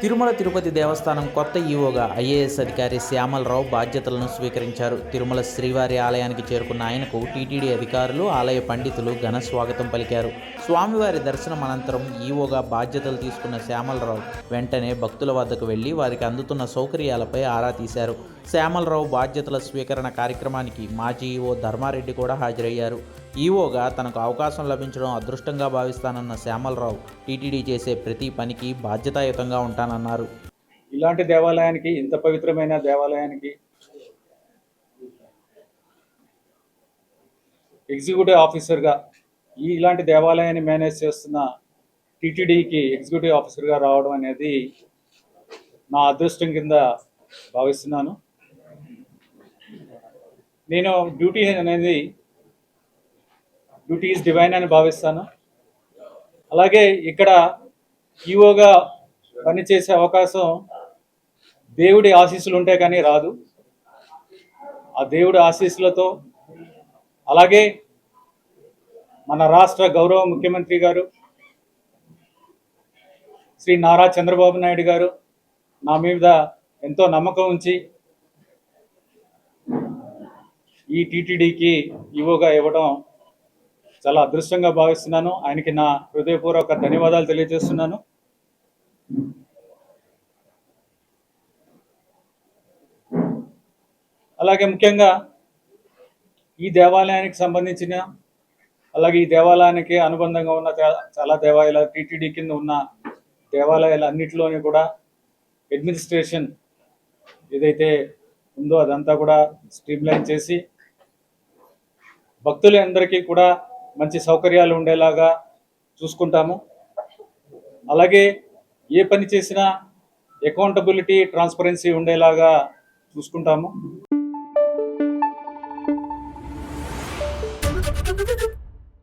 తిరుమల తిరుపతి దేవస్థానం కొత్త ఈవోగా ఐఏఎస్ అధికారి శ్యామలరావు బాధ్యతలను స్వీకరించారు. తిరుమల శ్రీవారి ఆలయానికి చేరుకున్న ఆయనకు టీటీడీ అధికారులు ఆలయ పండితులు ఘన స్వాగతం పలికారు. స్వామివారి దర్శనం అనంతరం ఈవోగా బాధ్యతలు తీసుకున్న శ్యామలరావు వెంటనే భక్తుల వద్దకు వెళ్ళి వారికి అందుతున్న సౌకర్యాలపై ఆరా తీశారు. శ్యామలరావు బాధ్యతల స్వీకరణ కార్యక్రమానికి మాజీ ఈవో ధర్మారెడ్డి కూడా హాజరయ్యారు. ఈవోగా తనకు అవకాశం లభించడం అదృష్టంగా భావిస్తానన్న శ్యామలరావు టీటీడీ చేసే ప్రతి పనికి బాధ్యతాయుతంగా ఉంటానన్నారు. ఇలాంటి దేవాలయానికి ఇంత పవిత్రమైన దేవాలయానికి ఎగ్జిక్యూటివ్ ఆఫీసర్గా ఈ ఇలాంటి దేవాలయాన్ని మేనేజ్ చేస్తున్న టీటీడీకి ఎగ్జిక్యూటివ్ ఆఫీసర్గా రావడం అనేది నా అదృష్టం కింద భావిస్తున్నాను. నేను డ్యూటీ అనేది డ్యూటీ ఈజ్ డివైన్ అని భావిస్తాను. అలాగే ఇక్కడ ఈఓగా పనిచేసే అవకాశం దేవుడి ఆశీస్సులు ఉంటే కానీ రాదు. ఆ దేవుడి ఆశీస్సులతో అలాగే మన రాష్ట్ర గౌరవ ముఖ్యమంత్రి గారు శ్రీ నారా చంద్రబాబు నాయుడు గారు నా మీద ఎంతో నమ్మకం ఉంచి ఈ టీటీడీకి ఈవోగా ఇవ్వడం చాలా అదృష్టంగా భావిస్తున్నాను. ఆయనకి నా హృదయపూర్వక ధన్యవాదాలు తెలియజేస్తున్నాను. అలాగే ముఖ్యంగా ఈ దేవాలయానికి సంబంధించిన అలాగే ఈ దేవాలయానికి అనుబంధంగా ఉన్న చాలా దేవాలయాలు టీటీడీ కింద ఉన్న దేవాలయాలు అన్నిటిలోని కూడా అడ్మినిస్ట్రేషన్ ఏదైతే ఉందో అదంతా కూడా స్ట్రీమ్లైన్ చేసి భక్తులందరికీ కూడా మంచి సౌకర్యాలు ఉండేలాగా చూసుకుంటాము. అలాగే ఏ పని చేసినా అకౌంటబిలిటీ ట్రాన్స్పరెన్సీ ఉండేలాగా చూసుకుంటాము.